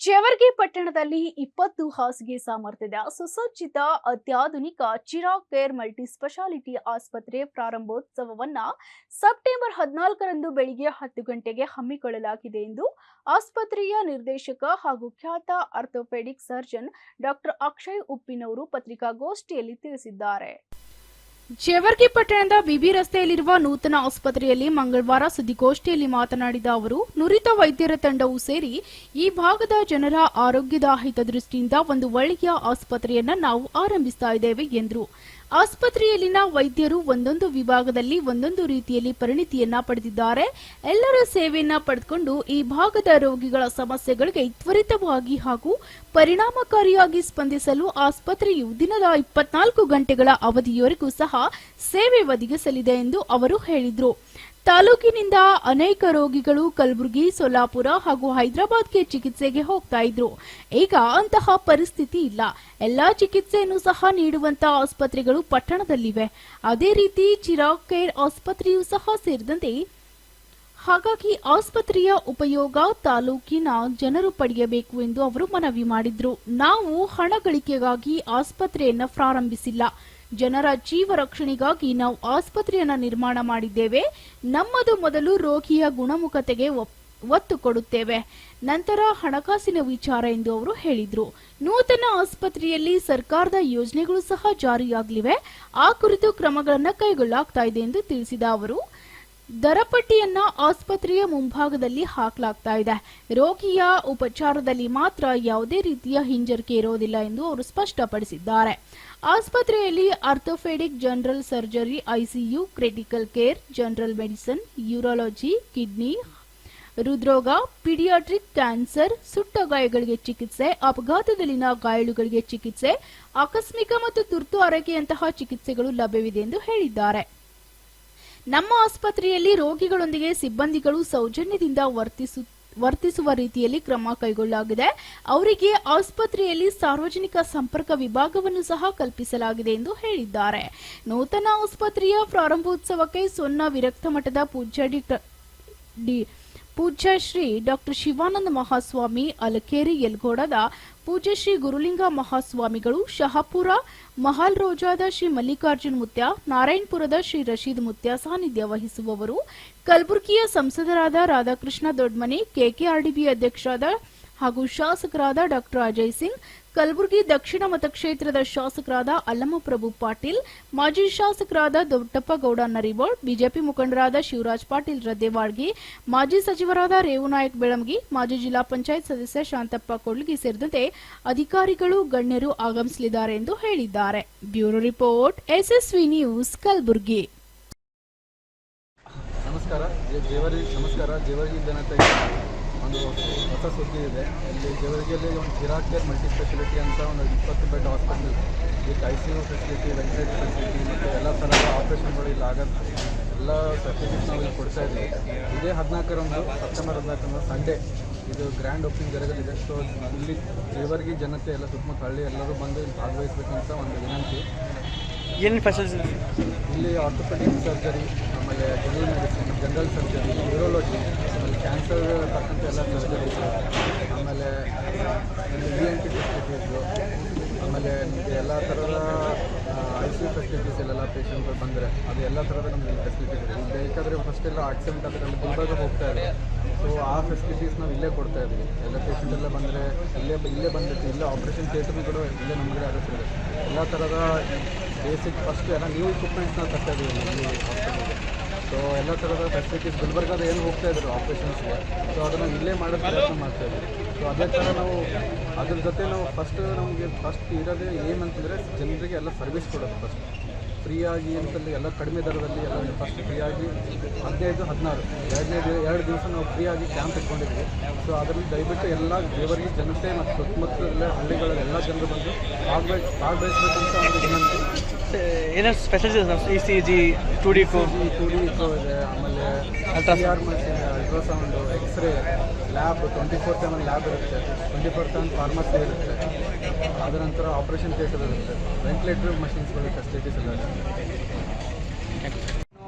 ಜೇವರ್ಗಿ ಪಟ್ಟಣದಲ್ಲಿ ಇಪ್ಪತ್ತು ಹಾಸಿಗೆ ಸಾಮರ್ಥ್ಯದ ಸುಸಜ್ಜಿತ ಅತ್ಯಾಧುನಿಕ ಚಿರಾಗ್ ಕೇರ್ ಮಲ್ಟಿ ಸ್ಪೆಷಾಲಿಟಿ ಆಸ್ಪತ್ರೆ ಪ್ರಾರಂಭೋತ್ಸವವನ್ನು ಸೆಪ್ಟೆಂಬರ್ ಹದಿನಾಲ್ಕರಂದು ಬೆಳಿಗ್ಗೆ ಹತ್ತು ಗಂಟೆಗೆ ಹಮ್ಮಿಕೊಳ್ಳಲಾಗಿದೆ ಎಂದು ಆಸ್ಪತ್ರೆಯ ನಿರ್ದೇಶಕ ಹಾಗೂ ಖ್ಯಾತ ಆರ್ಥೋಪೆಡಿಕ್ ಸರ್ಜನ್ ಡಾಕ್ಟರ್ ಅಕ್ಷಯ್ ಉಪ್ಪಿನವರು ಪತ್ರಿಕಾಗೋಷ್ಠಿಯಲ್ಲಿ ತಿಳಿಸಿದ್ದಾರೆ. ಜೇವರ್ಗಿ ಪಟ್ಟಣದ ಬಿಬಿ ರಸ್ತೆಯಲ್ಲಿರುವ ನೂತನ ಆಸ್ಪತ್ರೆಯಲ್ಲಿ ಮಂಗಳವಾರ ಸುದ್ದಿಗೋಷ್ಠಿಯಲ್ಲಿ ಮಾತನಾಡಿದ ಅವರು, ನುರಿತ ವೈದ್ಯರ ತಂಡವು ಸೇರಿ ಈ ಭಾಗದ ಜನರ ಆರೋಗ್ಯದ ಹಿತದೃಷ್ಟಿಯಿಂದ ಒಂದು ಒಳ್ಳೆಯ ಆಸ್ಪತ್ರೆಯನ್ನ ನಾವು ಆರಂಭಿಸ್ತಾ ಎಂದರು. ಆಸ್ಪತ್ರೆಯಲ್ಲಿನ ವೈದ್ಯರು ಒಂದೊಂದು ವಿಭಾಗದಲ್ಲಿ ಒಂದೊಂದು ರೀತಿಯಲ್ಲಿ ಪರಿಣಿತಿಯನ್ನ ಪಡೆದಿದ್ದಾರೆ. ಎಲ್ಲರ ಸೇವೆಯನ್ನ ಪಡೆದುಕೊಂಡು ಈ ಭಾಗದ ರೋಗಿಗಳ ಸಮಸ್ಯೆಗಳಿಗೆ ತ್ವರಿತವಾಗಿ ಹಾಗೂ ಪರಿಣಾಮಕಾರಿಯಾಗಿ ಸ್ಪಂದಿಸಲು ಆಸ್ಪತ್ರೆಯು ದಿನದ ಇಪ್ಪತ್ನಾಲ್ಕು ಗಂಟೆಗಳ ಅವಧಿಯವರೆಗೂ ಸಹ ಸೇವೆ ಒದಗಿಸಲಿದೆ ಎಂದು ಅವರು ಹೇಳಿದರು. ತಾಲೂಕಿನಿಂದ ಅನೇಕ ರೋಗಿಗಳು ಕಲಬುರಗಿ, ಸೊಲ್ಲಾಪುರ ಹಾಗೂ ಹೈದರಾಬಾದ್ಗೆ ಚಿಕಿತ್ಸೆಗೆ ಹೋಗ್ತಾ ಇದ್ರು. ಈಗ ಅಂತಹ ಪರಿಸ್ಥಿತಿ ಇಲ್ಲ. ಎಲ್ಲಾ ಚಿಕಿತ್ಸೆಯನ್ನು ಸಹ ನೀಡುವಂತಹ ಆಸ್ಪತ್ರೆಗಳು ಪಟ್ಟಣದಲ್ಲಿವೆ. ಅದೇ ರೀತಿ ಚಿರಾಗ್ ಕೇರ್ ಆಸ್ಪತ್ರೆಯೂ ಸಹ ಸೇರಿದಂತೆ ಹಾಗಾಗಿ ಆಸ್ಪತ್ರೆಯ ಉಪಯೋಗ ತಾಲೂಕಿನ ಜನರು ಪಡೆಯಬೇಕು ಎಂದು ಅವರು ಮನವಿ ಮಾಡಿದ್ರು. ನಾವು ಹಣ ಗಳಿಕೆಗಾಗಿ ಆಸ್ಪತ್ರೆಯನ್ನು ಪ್ರಾರಂಭಿಸಿಲ್ಲ. ಜನರ ಜೀವ ರಕ್ಷಣೆಗಾಗಿ ನಾವು ಆಸ್ಪತ್ರೆಯನ್ನ ನಿರ್ಮಾಣ ಮಾಡಿದ್ದೇವೆ. ನಮ್ಮದು ಮೊದಲು ರೋಗಿಯ ಗುಣಮುಖತೆಗೆ ಒತ್ತು ಕೊಡುತ್ತೇವೆ. ನಂತರ ಹಣಕಾಸಿನ ವಿಚಾರ ಎಂದು ಅವರು ಹೇಳಿದ್ರು. ನೂತನ ಆಸ್ಪತ್ರೆಯಲ್ಲಿ ಸರ್ಕಾರದ ಯೋಜನೆಗಳು ಸಹ ಜಾರಿಯಾಗಲಿವೆ. ಆ ಕುರಿತು ಕ್ರಮಗಳನ್ನು ಕೈಗೊಳ್ಳಲಾಗ್ತಾ ಇದೆ ಎಂದು ತಿಳಿಸಿದ ಅವರು. ದರಪಟ್ಟಿಯನ್ನ ಆಸ್ಪತ್ರೆಯ ಮುಂಭಾಗದಲ್ಲಿ ಹಾಕಲಾಗ್ತಾ ಇದೆ. ರೋಗಿಯ ಉಪಚಾರದಲ್ಲಿ ಮಾತ್ರ ಯಾವುದೇ ರೀತಿಯ ಹಿಂಜರಿಕೆ ಇರೋದಿಲ್ಲ ಎಂದು ಅವರು ಸ್ಪಷ್ಟಪಡಿಸಿದ್ದಾರೆ. ಆಸ್ಪತ್ರೆಯಲ್ಲಿ orthopaedic general surgery, ICU, critical care, general medicine, urology, kidney, ಹೃದ್ರೋಗ, ಪೀಡಿಯಾಟ್ರಿಕ್ ಕ್ಯಾನ್ಸರ್, ಸುಟ್ಟ ಗಾಯಗಳಿಗೆ ಚಿಕಿತ್ಸೆ, ಅಪಘಾತದಲ್ಲಿನ ಗಾಯಾಳುಗಳಿಗೆ ಚಿಕಿತ್ಸೆ, ಆಕಸ್ಮಿಕ ಮತ್ತು ತುರ್ತು ಆರೈಕೆಯಂತಹ ಚಿಕಿತ್ಸೆಗಳು ಲಭ್ಯವಿದೆ ಎಂದು ಹೇಳಿದ್ದಾರೆ. ನಮ್ಮ ಆಸ್ಪತ್ರೆಯಲ್ಲಿ ರೋಗಿಗಳೊಂದಿಗೆ ಸಿಬ್ಬಂದಿಗಳು ಸೌಜನ್ಯದಿಂದ ವರ್ತಿಸು, ವರ್ತಿಸುವ ರೀತಿಯಲ್ಲಿ ಕ್ರಮ ಕೈಗೊಳ್ಳಲಾಗಿದೆ. ಅವರಿಗೆ ಆಸ್ಪತ್ರೆಯಲ್ಲಿ ಸಾರ್ವಜನಿಕ ಸಂಪರ್ಕ ವಿಭಾಗವನ್ನು ಸಹ ಕಲ್ಪಿಸಲಾಗಿದೆ ಎಂದು ಹೇಳಿದ್ದಾರೆ. ನೂತನ ಆಸ್ಪತ್ರೆಯ ಪ್ರಾರಂಭೋತ್ಸವಕ್ಕೆ ಸೊನ್ನ ವಿರಕ್ತ ಮಠದ ಪೂಜ್ಯ ಡಿ ಪೂಜ್ಯ ಶ್ರೀ ಡಾಕ್ಟರ್ ಶಿವಾನಂದ ಮಹಾಸ್ವಾಮಿ ಅಲಕೇರಿ ಯಲ್ಗೋಡದ ಪೂಜ್ಯ ಶ್ರೀ ಗುರುಲಿಂಗ ಮಹಾಸ್ವಾಮಿಗಳು ಶಹಾಪುರ, ಮಹಾಲ್ ರೋಜಾದ ಶ್ರೀ ಮಲ್ಲಿಕಾರ್ಜುನ್ ಮುತ್ಯ, ನಾರಾಯಣಪುರದ ಶ್ರೀ ರಶೀದ್ ಮುತ್ಯ ಸಾನ್ನಿಧ್ಯ ವಹಿಸುವವರು. ಕಲಬುರಗಿಯ ಸಂಸದರಾದ ರಾಧಾಕೃಷ್ಣ ದೊಡ್ಮನಿ, ಕೆಕೆಆರ್ಡಿಬಿ ಅಧ್ಯಕ್ಷರಾದ ಹಾಗೂ ಶಾಸಕರಾದ ಡಾಕ್ಟರ್ ಅಜಯ್ ಸಿಂಗ್ ಕಲಬುರಗಿ ದಕ್ಷಿಣ ಮತಕ್ಷೇತ್ರದ ಶಾಸಕರಾದ ಅಲ್ಲಮಪ್ರಭು ಪಾಟೀಲ್, ಮಾಜಿ ಶಾಸಕರಾದ ದೊಡ್ಡಪ್ಪ ಗೌಡ ನರಿಬೋಳ್ ಬಿಜೆಪಿ ಮುಖಂಡರಾದ ಶಿವರಾಜ್ ಪಾಟೀಲ್ ರದ್ದೆವಾಡ್ಗಿ ಮಾಜಿ ಸಚಿವರಾದ ರೇವುನಾಯಕ್ ಬೆಳಂಗಿ, ಮಾಜಿ ಜಿಲ್ಲಾ ಪಂಚಾಯತ್ ಸದಸ್ಯ ಶಾಂತಪ್ಪ ಕೊಡ್ಲಿಗಿ ಸೇರಿದಂತೆ ಅಧಿಕಾರಿಗಳು, ಗಣ್ಯರು ಆಗಮಿಸಲಿದ್ದಾರೆ ಎಂದು ಹೇಳಿದ್ದಾರೆ. Bureau report, SSV news, Kalaburagi. ನಮಸ್ಕಾರ ನಮಸ್ಕಾರ ಒಂದು ಹೊಸ ಸುದ್ದಿ ಇದೆ. ಇಲ್ಲಿ ಜೇವರ್ಗಿಯಲ್ಲಿ ಒಂದು ಚಿರಾಗ್ ಕೇರ್ ಮಲ್ಟಿ ಸ್ಪೆಷಾಲಿಟಿ ಅಂತ ಒಂದು ಇಪ್ಪತ್ತು bed hospital with I C U facility ventilator facility ಮತ್ತು ಎಲ್ಲ ಥರದ ಆಪ್ರೇಷನ್ಗಳು ಇಲ್ಲಿ ಆಗೋದು ಎಲ್ಲ ಫೆಸಿಲಿಟೀಸ್ ನಾವು ಇಲ್ಲಿ ಕೊಡ್ತಾ ಇದ್ದೀವಿ. ಇದೇ ಹದಿನಾಲ್ಕರಂದು ಸೆಪ್ಟೆಂಬರ್ ಹದಿನಾಲ್ಕರಂದು ಸಂಡೇ ಇದು ಗ್ರ್ಯಾಂಡ್ ಓಪನಿಂಗ್ ಜರಗಲಿದೆ. ಸೊ ಇಲ್ಲಿ ಜೇವರ್ಗಿ ಜನತೆ ಎಲ್ಲ ಸುತ್ತಮುತ್ತ ಹಳ್ಳಿ ಎಲ್ಲರೂ ಬಂದು ಇಲ್ಲಿ ಅಂತ ಒಂದು ವಿನಂತಿ. ಏನು ಫೆಸಿಲಿಟಿ ಇಲ್ಲಿ ಆರ್ಥೋಪೆಡಿಕ್ ಸರ್ಜರಿ ಆಮೇಲೆ general medicine general surgery neurology ತಕ್ಕಂಥ ಎಲ್ಲ ಸರ್ಜರೀಸ್ ಆಮೇಲೆ ಇ ಎನ್ ಟಿ ಫೆಸಿಲಿಟೀಸು ಆಮೇಲೆ ನಿಮಗೆ ಎಲ್ಲ ಥರದ ಐ ಸಿ ಫೆಸಿಲಿಟೀಸ್ ಇಲ್ಲೆಲ್ಲ ಪೇಷಂಟ್ಗಳು ಬಂದರೆ ಅದು ಎಲ್ಲ ಥರದ ನಮಗೆ ಫೆಸಿಲಿಟೀಸ್ ಇದೆ ಬೇಕಾದರೆ ಫಸ್ಟ್ ಎಲ್ಲ ಆಕ್ಸಿಡೆಂಟ್ ಆದರೆ ನಮ್ಮ ಗುಲ್ಬರ್ಗ ಹೋಗ್ತಾ ಇದೆ. ಸೊ ಆ ಫೆಸಿಲಿಟೀಸ್ ನಾವು ಇಲ್ಲೇ ಕೊಡ್ತಾ ಇದ್ದೀವಿ ಎಲ್ಲ ಪೇಷಂಟ್ ಎಲ್ಲ ಬಂದರೆ ಇಲ್ಲೇ ಇಲ್ಲೇ ಬಂದಿತ್ತು. ಇಲ್ಲೇ ಆಪ್ರೇಷನ್ ಥಿಯೇಟರ್ನು ಕೂಡ ಇಲ್ಲೇ ನಮಗೆ ಆಗುತ್ತಿದೆ ಎಲ್ಲ ಥರದ ಬೇಸಿಕ್ ಫಸ್ಟ್ ಎಲ್ಲ ನ್ಯೂ ಇಕ್ವಿಪ್ಮೆಂಟ್ಸ್ನ ತರ್ತಾ ಇದ್ದೀವಿ ಇಲ್ಲಿ ಹಾಸ್ಪಿಟಲ್ಗೆ ಸೊ ಎಲ್ಲ ಥರದ ಫೆಸಿಲಿಟೀಸ್ ಗುಲ್ಬರ್ಗದ ಏನು ಹೋಗ್ತಾ ಇದ್ರು ಆಪ್ರೇಷನ್ಸ್ಗೆ ಸೊ ಅದನ್ನು ಇಲ್ಲೇ ಮಾಡೋ ಪ್ರಯತ್ನ ಮಾಡ್ತಾ ಇದ್ದೀವಿ ಸೊ ಅದೇ ಥರ ನಾವು, ಅದ್ರ ಜೊತೆ ನಾವು ಫಸ್ಟ್ ನಮಗೆ ಫಸ್ಟ್ ಇರೋದೇ ಏನಂತಂದರೆ ಜನರಿಗೆ ಎಲ್ಲ ಸರ್ವಿಸ್ ಕೊಡೋದು ಫಸ್ಟ್ ಫ್ರೀಯಾಗಿ ಅಂತಲ್ಲಿ ಎಲ್ಲ ಕಡಿಮೆ ದರದಲ್ಲಿ ಎಲ್ಲ ಫಸ್ಟ್ ಫ್ರೀಯಾಗಿ ಹದಿನೈದು ಹದಿನಾರು. ಎರಡನೇ ದಿನ ಎರಡು ದಿವಸ ನಾವು ಫ್ರೀಯಾಗಿ ಕ್ಯಾಂಪ್ ಇಟ್ಕೊಂಡಿದ್ವಿ. ಸೊ ಅದರಲ್ಲಿ ದಯವಿಟ್ಟು ಎಲ್ಲ ದೇವರಿಗೆ ಜನತೆ ಮತ್ತು ಸುತ್ತಮುತ್ತಲ ಹಳ್ಳಿಗಳಲ್ಲಿ ಎಲ್ಲ ಜನರು ಬಂದು ಭಾಗವಹಿಸ್ ಭಾಗವಹಿಸ್ಬೇಕಂತ ಒಂದು ವಿನಂತಿ. ಏನೇನು special E C G two D ಕೋ ಜಿ ಟು ಡಿ ಇಕೋ ಇದೆ. ಆಮೇಲೆ ultrasound machine ultrasound x ray lab twenty four seven lab ಇರುತ್ತೆ. ಟ್ವೆಂಟಿ ಫೋರ್ ಸೆವೆನ್ ಫಾರ್ಮಸಿ ಇರುತ್ತೆ. ಅದರ ನಂತರ ಆಪರೇಷನ್ ಥಿಯೇಟರ್ ಇರುತ್ತೆ. ವೆಂಟಿಲೇಟರ್ ಮಷಿನ್ಸ್ಗಳು ಫೆಸಿಲಿಟೀಸ್ ಎಲ್ಲ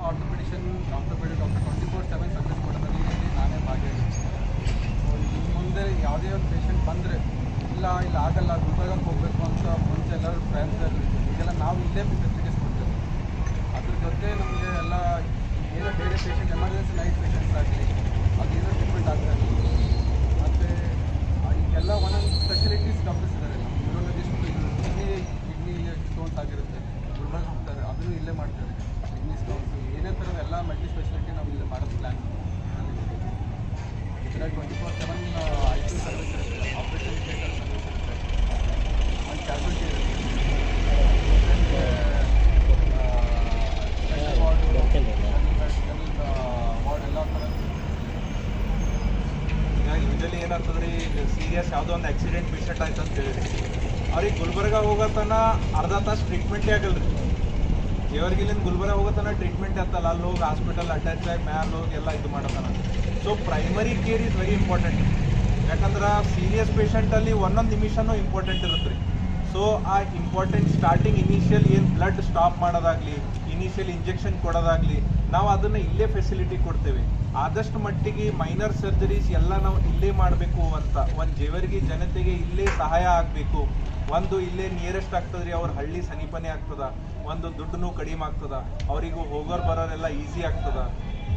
orthopaedician ಆರ್ಥೋಪೆಡಿ doctor twenty four seven service ಮಾಡೋದ್ರಲ್ಲಿ ನಾನೇ ಭಾಗಿಯಾಗಿದ್ದೀನಿ. ಸೊ ಮುಂದೆ ಯಾವುದೇ ಒಂದು ಪೇಷಂಟ್ ಬಂದರೆ, ಇಲ್ಲ ಇಲ್ಲ, ಆಗಲ್ಲ ಗುಲ್ಬರ್ಗಕ್ಕೆ ಹೋಗಬೇಕು ಅಂತ ಮುಂಚೆ ಎಲ್ಲರೂ ಫ್ರೆಂಡ್ಸ್ ಈಗೆಲ್ಲ ನಾವು ಇಲ್ಲೇ ಫೆಸಿಲಿಟೀಸ್ ಕೊಡ್ತೇವೆ. ಅದ್ರ ಜೊತೆ ನಮಗೆ ಎಲ್ಲ, ಏನೋ ಬೇರೆ ಪೇಷಂಟ್ ಎಮರ್ಜೆನ್ಸಿ ನೈಟ್ ಪೇಷಂಟ್ಸ್ ಆಗಲಿ ಅದೇನೋ ಟ್ರೀಟ್ಮೆಂಟ್ ಆಗ್ತಾ ಇದೆ ಮತ್ತು ಈಗೆಲ್ಲ ಒಂದೊಂದು ಸ್ಪೆಷಲಿಟೀಸ್ ಡಾಕ್ಟರ್ಸ್ ಇದ್ದಾರೆ ನಮ್ಮ ನ್ಯೂರೋಲಜಿಸ್ಟ್ ಕಿಡ್ನಿ ಕಿಡ್ನಿ ಸ್ಟೋನ್ಸ್ ಆಗಿರುತ್ತೆ ಗುಲ್ಬರ್ಗ ಹೋಗ್ತಾರೆ ಅದನ್ನು ಇಲ್ಲೇ ಮಾಡ್ತಾರೆ ಕಿಡ್ನಿ ಸ್ಟೋನ್ಸ್ ಏನೇ ಥರದ ಎಲ್ಲ ಮಲ್ಟಿ ಸ್ಪೆಷಾಲಿಟಿ ನಾವು ಇಲ್ಲೇ ಮಾಡೋದು ಪ್ಲ್ಯಾನ್ ಇದರಲ್ಲಿ twenty four seven I C service ಇರುತ್ತೆ ಆಪ್ರೇಷನ್ ಥಿಯೇಟರ್ ಸರ್ವಿಸ್ ಇರುತ್ತೆ ಒಂದು ಕ್ಯಾಶುಲಿಟಿ ಇರುತ್ತೆ ವಾರ್ಡ್ ಎಲ್ಲ ಥರ ಈಗ ಯೂಶಲಿ ಏನಾಗ್ತದೆ ರೀ ಸೀರಿಯಸ್ ಯಾವುದೋ ಒಂದು ಆಕ್ಸಿಡೆಂಟ್ ಪೇಷಂಟ್ ಆಯ್ತು ಅಂತ ಹೇಳಿರಿ ಅವ್ರಿಗೆ ಗುಲ್ಬರ್ಗ ಹೋಗೋತನ ಅರ್ಧ ತಾಸು ಟ್ರೀಟ್ಮೆಂಟೇ ಆಗಲ್ಲ ರೀ ಇಲ್ಲಿಂದ ಗುಲ್ಬರ್ಗ ಹೋಗೋತನ ಟ್ರೀಟ್ಮೆಂಟ್ ಆಯ್ತಲ್ಲ ಅಲ್ಲಿ ಹೋಗಿ ಹಾಸ್ಪಿಟಲ್ ಅಟ್ಯಾಚ್ ಆಗಿ ಮ್ಯಾಲ್ ಹೋಗಿ ಎಲ್ಲ ಇದು ಮಾಡತನ. So primary care is very important ಯಾಕಂದ್ರೆ ಸೀರಿಯಸ್ ಪೇಷಂಟಲ್ಲಿ ಒಂದೊಂದು ನಿಮಿಷನೂ ಇಂಪಾರ್ಟೆಂಟ್ ಇರುತ್ತೆ ರೀ ಸೊ ಆ ಇಂಪಾರ್ಟೆಂಟ್ ಸ್ಟಾರ್ಟಿಂಗ್ ಇನಿಷಿಯಲ್ ಏನು ಬ್ಲಡ್ ಸ್ಟಾಪ್ ಮಾಡೋದಾಗ್ಲಿ ಇನಿಷಿಯಲ್ ಇಂಜೆಕ್ಷನ್ ಕೊಡೋದಾಗ್ಲಿ, ನಾವು ಅದನ್ನ ಇಲ್ಲೇ ಫೆಸಿಲಿಟಿ ಕೊಡ್ತೇವೆ. ಆದಷ್ಟು ಮಟ್ಟಿಗೆ ಮೈನರ್ ಸರ್ಜರೀಸ್ ಎಲ್ಲ ನಾವು ಇಲ್ಲೇ ಮಾಡಬೇಕು ಅಂತ, ಒಂದು ಜೇವರಿಗೆ ಜನತೆಗೆ ಇಲ್ಲೇ ಸಹಾಯ ಆಗಬೇಕು. ಒಂದು ಇಲ್ಲೇ ನಿಯರೆಸ್ಟ್ ಆಗ್ತದ್ರಿ, ಅವ್ರ ಹಳ್ಳಿ ಸಮೀಪನೇ ಆಗ್ತದ. ಒಂದು ದುಡ್ಡು ಕಡಿಮೆ ಆಗ್ತದ. ಅವರಿಗೂ ಹೋಗೋರು ಬರೋರೆಲ್ಲ ಈಸಿ ಆಗ್ತದ.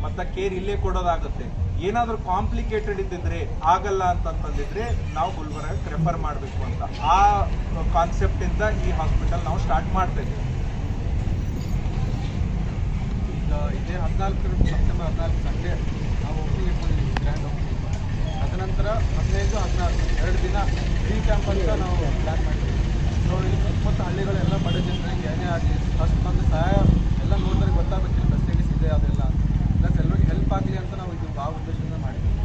ಮತ್ತು ಕೇರ್ ಇಲ್ಲೇ ಕೊಡೋದಾಗುತ್ತೆ. ಏನಾದರೂ ಕಾಂಪ್ಲಿಕೇಟೆಡ್ ಇದ್ದಿದ್ರೆ ಆಗಲ್ಲ ಅಂತಂತಂದಿದ್ರೆ ನಾವು ಗುಲ್ಬರ್ಗಕ್ಕೆ ರೆಫರ್ ಮಾಡಬೇಕು ಅಂತ. ಆ ಕಾನ್ಸೆಪ್ಟಿಂದ ಈ ಹಾಸ್ಪಿಟಲ್ ನಾವು ಸ್ಟಾರ್ಟ್ ಮಾಡ್ತಾ ಈಗ ಇದೇ ಹದಿನಾಲ್ಕು ಸೆಪ್ಟೆಂಬರ್ ಹದಿನಾಲ್ಕು ಸಂಡೇ ನಾವು ಒಪ್ಪಿಗೆ ಇಟ್ಕೊಂಡಿದ್ದೀವಿ ಗ್ರ್ಯಾಂಡ್ ಓಪನಿಂಗ್ ತದನಂತರ ಹದಿನೈದು, ಹದಿನಾಲ್ಕು, ಎರಡು ದಿನ ಫ್ರೀ ಕ್ಯಾಂಪ್ ಅಂತ ನಾವು ಪ್ಲ್ಯಾನ್ ಮಾಡಿದ್ದೀವಿ. ಸೊ ಇಲ್ಲಿ ಸುತ್ತಮುತ್ತ ಹಳ್ಳಿಗಳೆಲ್ಲ ಬಡ ಜನರಿಗೆ ಏನೇ ಆಗಲಿ ಫಸ್ಟ್ ಬಂದು ಸಹಾಯ ಎಲ್ಲ ನೋಡಿದ್ರೆ ಗೊತ್ತಾಗಬೇಕಿಲ್ಲ ಫೆಸಿಲಿಟೀಸ್ ಇದೆ ಅದೆಲ್ಲ పార్టీలు ఎంత నా బాగుంటుంది